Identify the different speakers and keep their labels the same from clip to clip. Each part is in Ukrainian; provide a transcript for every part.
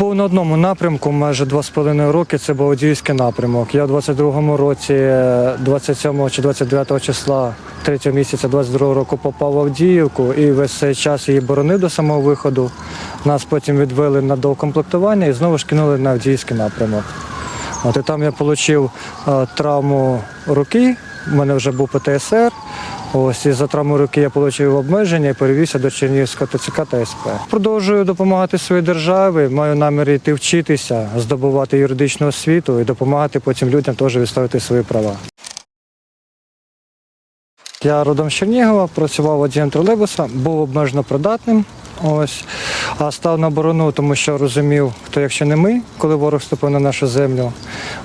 Speaker 1: Був на одному напрямку майже два з половиною роки. Це був Одіївський напрямок. Я в 22-му році, е, 27 чи 29 числа 3 місяця 22-го року попав в Авдіївку і весь цей час її боронив до самого виходу. Нас потім відвели на доукомплектування і знову ж кинули на Авдіївський напрямок. От і там я отримав травму руки. У мене вже був ПТСР. Ось і за травму руки я отримав обмеження і перевівся до Чернігівського ТЦК та СП. Продовжую допомагати своїй державі. Маю намір йти вчитися, здобувати юридичну освіту і допомагати потім людям теж відставити свої права. Я родом з Чернігова, працював водієм тролейбуса, був обмежено придатним. Ось, а став на оборону, тому що розумів, хто якщо не ми, коли ворог вступив на нашу землю.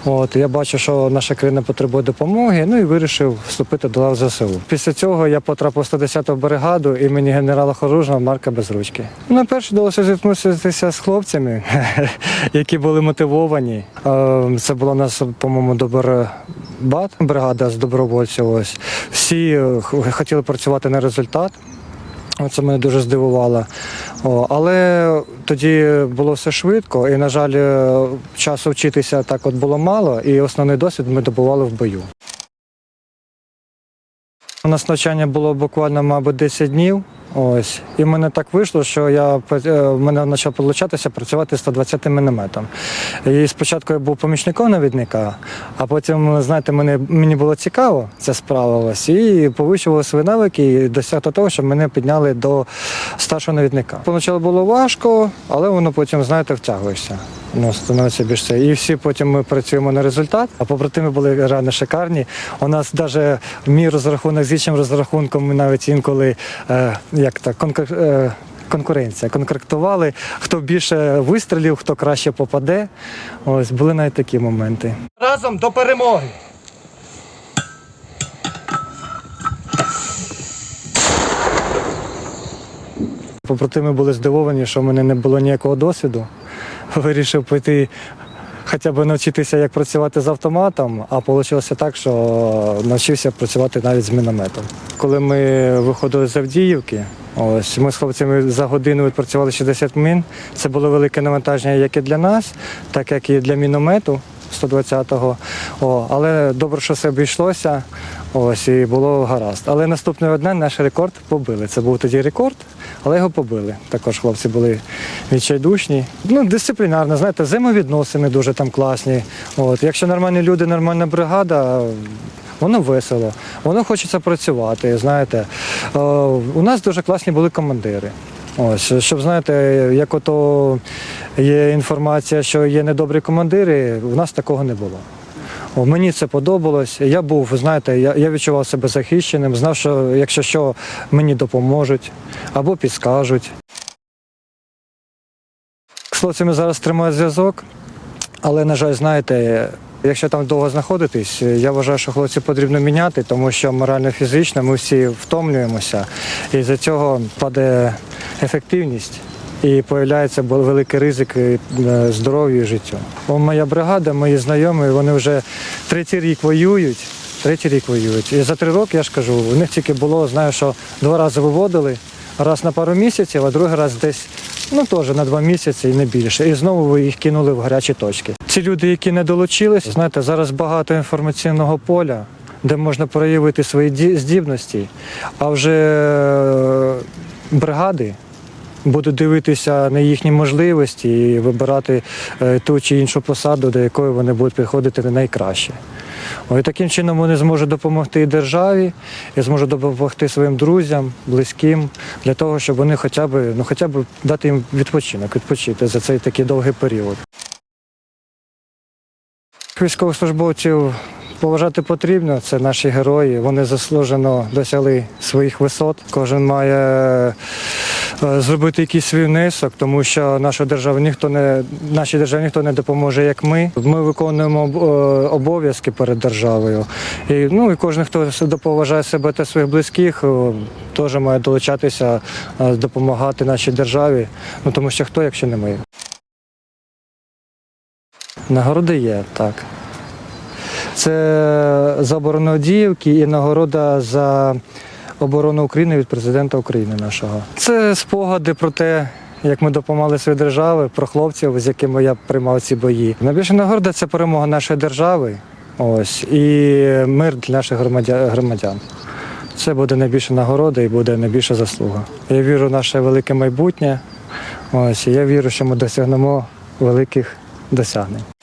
Speaker 1: От я бачу, що наша країна потребує допомоги. Ну і вирішив вступити до лав ЗСУ. Після цього я потрапив в 110-ту бригаду імені генерала Хоружного Марка Безручки. Ну, перше вдалося зіткнутися з хлопцями, які були мотивовані. Це була у нас, по-моєму, добробат, бригада з добровольців. Ось всі е, хотіли працювати на результат. Це мене дуже здивувало. О, але тоді було все швидко, і, на жаль, е, часу вчитися так от було мало, і основний досвід ми добували в бою. У нас навчання було буквально, мабуть, 10 днів. Ось. І в мене так вийшло, що я е, в мене почав получатися працювати 120 мінометом. І спочатку я був помічником навідника, а потім, знаєте, мені, мені було цікаво ця справа ось, і повищували свої навики і досяг до того, що мене підняли до старшого навідника. Поначалу було важко, але воно потім, знаєте, втягуєшся. Ну, становиться більш це. І всі потім ми працюємо на результат, а побратими були реально шикарні. У нас навіть мій розрахунок з іншим розрахунком, навіть інколи е, як так, конкур... е, конкуренція. Контрактували, хто більше вистрілів, хто краще попаде. Ось були навіть такі моменти. Разом до перемоги! Побратими були здивовані, що в мене не було ніякого досвіду. Вирішив піти хоча б навчитися, як працювати з автоматом, а вийшло так, що навчився працювати навіть з мінометом. Коли ми виходили з Авдіївки, ось ми з хлопцями за годину відпрацювали 60 мін. Це було велике навантаження як і для нас, так як і для міномету. 120-го. О, але добре, що все обійшлося. Ось і було гаразд. Але наступного дня наш рекорд побили. Це був тоді рекорд, але його побили. Також хлопці були відчайдушні. Ну, дисциплінарно, знаєте, взаємовідносини дуже там класні. От, якщо нормальні люди, нормальна бригада. Воно весело, воно хочеться працювати. Знаєте, Е, у нас дуже класні були командири. Ось, щоб знаєте, як ото є інформація, що є недобрі командири, у нас такого не було. Мені це подобалось. Я був, знаєте, я, відчував себе захищеним, знав, що якщо що, мені допоможуть або підскажуть. З хлопцями зараз тримаю зв'язок, але, на жаль, знаєте, якщо там довго знаходитись, я вважаю, що хлопців потрібно міняти, тому що морально-фізично ми всі втомлюємося, і за цього падає ефективність. І з'являється великий ризик е, здоров'ю і життю. О, Моя бригада, мої знайомі, вони вже третій рік воюють. Третій рік воюють. І за три роки я ж кажу, у них тільки було, знаю, що два рази виводили, раз на пару місяців, а другий раз десь ну теж на два місяці і не більше. І знову їх кинули в гарячі точки. Ці люди, які не долучились, знаєте, зараз багато інформаційного поля. Де можна проявити свої ді- здібності, а вже е, бригади будуть дивитися на їхні можливості і вибирати е, ту чи іншу посаду, до якої вони будуть приходити найкраще. І таким чином вони зможуть допомогти і державі, і зможуть допомогти своїм друзям, близьким, для того, щоб вони хоча б, ну, хоча б дати їм відпочинок, відпочити за цей такий довгий період. Військовослужбовців поважати потрібно, це наші герої. Вони заслужено досягли своїх висот. Кожен має зробити якийсь свій внесок, тому що наша держава ніхто не нашій державі ніхто не допоможе, як ми. Ми виконуємо е, обов'язки перед державою. І ну і кожен, хто поважає себе та своїх близьких, е, теж має долучатися, е, допомагати нашій державі. Ну тому що хто, якщо не ми. Нагороди є, так. Це за оборону і нагорода за оборону України від президента України нашого. Це спогади про те, як ми допомагали своїй державі, про хлопців, з якими я приймав ці бої. Найбільша нагорода це перемога нашої держави. Ось і мир для наших громадян. Це буде найбільша нагорода і буде найбільша заслуга. Я вірю в наше велике майбутнє. Ось і я вірю, що ми досягнемо великих досягнень.